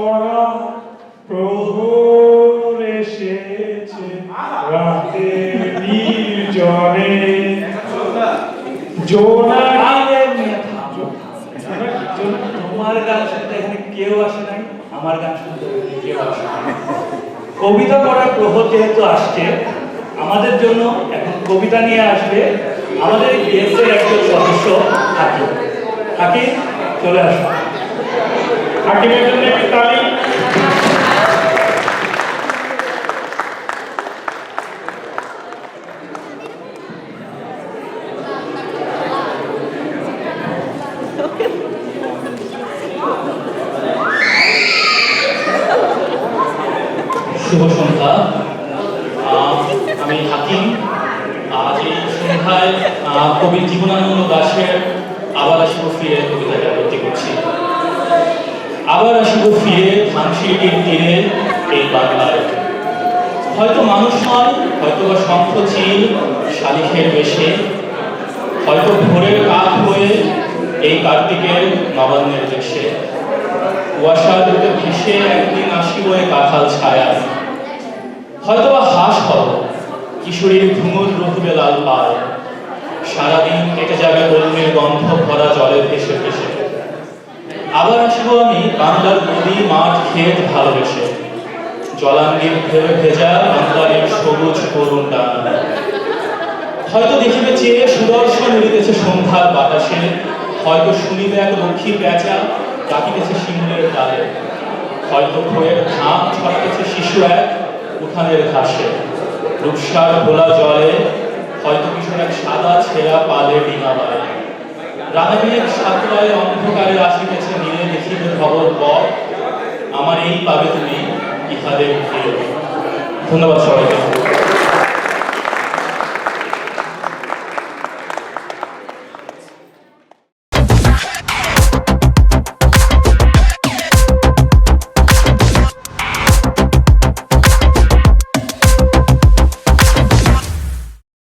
ভরা প্রহর এসেছে তোমার গান শুনতে এখানে কেউ আসে নাই, আমার গান শুনতে কেউ আসে কবিতা পড়ার প্রহর যেহেতু আসছে, আমাদের জন্য এখন কবিতা নিয়ে আসবে। আমাদের বিএসের একজন সদস্য থাকে। থাকে, চলে আসবে হাকিমের শুভ সন্ধ্যা। আমি হাকিম। আজ এই সন্ধ্যায় কবি জীবনানন্দ দাশের আবার আসিব ফিরে আবৃত্তি করছি আবার আসিব ফিরে ধানসিটির তীরে এই বাংলায় হয়তো মানুষ নয় হয়তো বা শঙ্খ চিল শালিখের বেশে, হয়তো ভোরের কাক হয়ে এই কার্তিকের নবান্নের দেশে। কুয়াশা দুটো ভেসে একদিন আসিব এ কাঁঠাল ছায়া হয়তো বা হাস হব, কিশোরীর ঘুমুর রুহবে লাল পায়। সারাদিন কেটে যাবে কলমের গন্ধ ভরা জলে ভেসে ভেসে আবার আসিব আমি বাংলার নদী মাঠ ক্ষেত ভালোবেসে। জলাঙ্গির ভেজা এই সবুজ করুণ হয়তো দেখিবে চেয়ে সুদর্শন উড়িতেছে সন্ধ্যার বাতাসে, হয়তো শুনিবে এক লক্ষ্মী পেঁচা ডাকিতেছে শিমুলের ডালে হয়তো খোয়ের ঘাম ছড়াতেছে শিশু এক উঠানের ঘাসে। রূপসার ভোলা জলে হয়তো কিশোর এক সাদা ছেঁড়া পালে ডিঙা বাড়ে রাধাবিনের সাতরায় অন্ধকারে আসিতেছে, নীলে দেখিবে খবর পর এই পাবে তুমি ইহাদের ধন্যবাদ সবাইকে